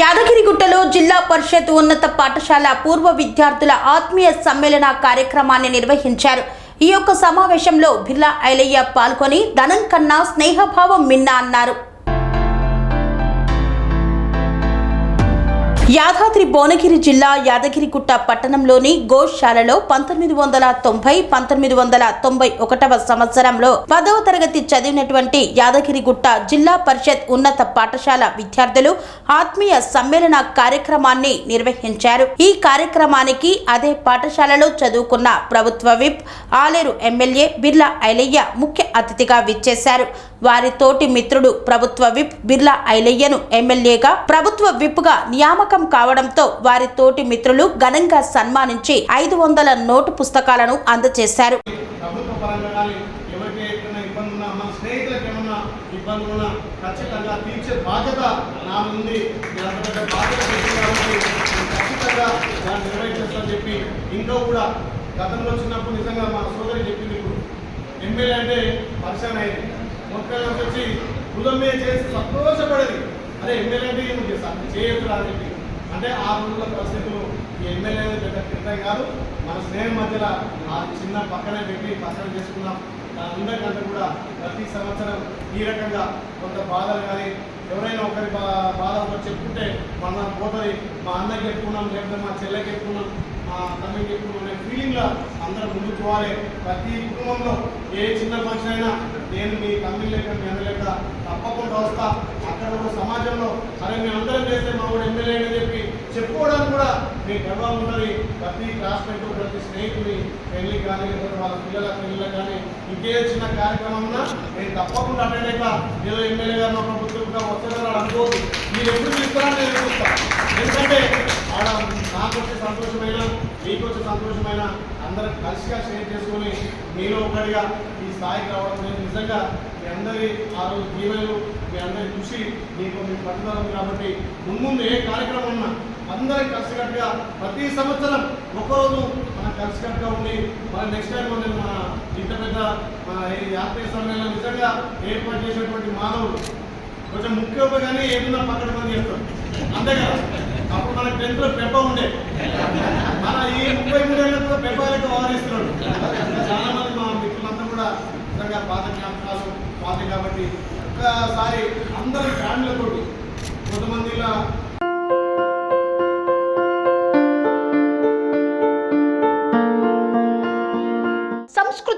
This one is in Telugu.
యాదగిరిగుట్టలో జిల్లా పరిషత్ ఉన్నత పాఠశాల పూర్వ విద్యార్థుల ఆత్మీయ సమ్మేళన కార్యక్రమాన్ని నిర్వహించారు. ఈ యొక్క సమావేశంలో బిర్లా ఐలయ్య పాల్గొని ధనం కన్నా స్నేహభావం మిన్న అన్నారు. యాదాద్రి భువనగిరి జిల్లా యాదగిరిగుట్ట పట్టణంలోని గోశాలలో పంతొమ్మిది వందల తొంభై పంతొమ్మిది వందల తొంభై ఒకటవ సంవత్సరంలో పదవ తరగతి చదివినటువంటి యాదగిరిగుట్ట జిల్లా పరిషత్ ఉన్నత పాఠశాల విద్యార్థులు ఆత్మీయ సమ్మేళన కార్యక్రమాన్ని నిర్వహించారు. ఈ కార్యక్రమానికి అదే పాఠశాలలో చదువుకున్న ప్రభుత్వ విప్ ఆలేరు ఎమ్మెల్యే బిర్లా ఐలయ్య ముఖ్య అతిథిగా విచ్చేశారు. వారి తోటి మిత్రుడు ప్రభుత్వ విప్ బిర్లా ఐలయ్యను ఎమ్మెల్యేగా ప్రభుత్వ విప్గా నియామకం కావడంతో వారి తోటి మిత్రులు ఘనంగా సన్మానించి ఐదు వందల నోటు పుస్తకాలను అందజేశారు. ప్రభుత్వ కూడా గతంలో చిన్నప్పుడు నిజంగా మా సోదరి చెప్పింది ఇప్పుడు. ఎమ్మెల్యే అంటే పరిచయం అయింది. మొత్తం వచ్చి కులం మీద చేసి సంతోషపడేది. అదే ఎమ్మెల్యే అంటే ఏమి చేస్తాను చేయొచ్చు అని చెప్పి. అంటే ఆ రోజుల పరిస్థితులు ఈ ఎమ్మెల్యే పెద్ద క్రితం కాదు మన స్నేహం మధ్యలో ఆ చిన్న పక్కనే పెట్టి పక్కన చేసుకున్నాం. దాని ఉండకంటే కూడా ప్రతి సంవత్సరం ఈ రకంగా కొంత బాధలు కానీ ఎవరైనా ఒకరి బా బాధ ఒకరు చెప్పుకుంటే మన పోతుంది మా అన్నకి చెప్పుకున్నాం లేకపోతే మా చెల్లెకి చెప్పుకున్నాం మా తమ్మికి చెప్పుకున్నాం అనే ఫీలింగ్లో అందరం ముందుకు పోవాలి. ప్రతి కుటుంబంలో ఏ చిన్న ఫంక్షన్ అయినా నేను మీ తమ్మి లేక మీ అన్న లేక తప్పకుండా వస్తా. అక్కడ ఒక సమాజంలో అరే మేము అందరం చేస్తే మా కూడా ఎమ్మెల్యే అని చెప్పి చెప్పుకోవడానికి కూడా మీ గర్వం ఉన్నది. ప్రతి క్లాస్మేట్ ప్రతి స్నేహితుని పెళ్ళి కానీ లేకపోతే వాళ్ళ పిల్లల పిల్లలకు కానీ ఇంకే చిన్న కార్యక్రమం ఉన్నా నేను తప్పకుండా అటెండ్ అయితే. ఏదో ఎమ్మెల్యే గారు మా ప్రభుత్వంగా వస్తారని అనుకోవద్దు మీరు ఎప్పుడు పిలుస్తారని నేను చూస్తాను ఎందుకంటే ఆడ నాకు వచ్చే సంతోషమైన మీకు వచ్చే సంతోషమైన అందరం కలిసిగా షేర్ చేసుకొని మీరు ఒకటిగా ఈ స్థాయికి రావడం నేను నిజంగా మీ అందరి ఆ రోజు దీవెనలు మీ అందరి కృషి మీకు మీ పట్టుదల ఉంది కాబట్టి ముందు ఏ కార్యక్రమం ఉన్నా అందరం కలిసికట్టుగా ప్రతి సంవత్సరం ఒకరోజు మనం కలిసికట్టుగా ఉండి మన నెక్స్ట్ టైం మన ఇంత పెద్ద మన యాత్ర సమయంలో నిజంగా ఏర్పాటు చేసినటువంటి మానవులు కొంచెం ముఖ్య కానీ ఏమన్నా పక్కన పని చేస్తాం. అంతే కదా? అప్పుడు మన టెన్త్లో పెప్ప ఉండే. మన ఈ ముప్పై మూడేళ్ళలో కూడా లెక్క వ్యవహరిస్తున్నాడు చాలా మంది మా మిత్రులంతా కూడా నిజంగా పాత జ్ఞాపకాలు పాత కాబట్టి ఒక్కసారి అందరి ఫ్యామిలీతో కొంతమంది ఇలా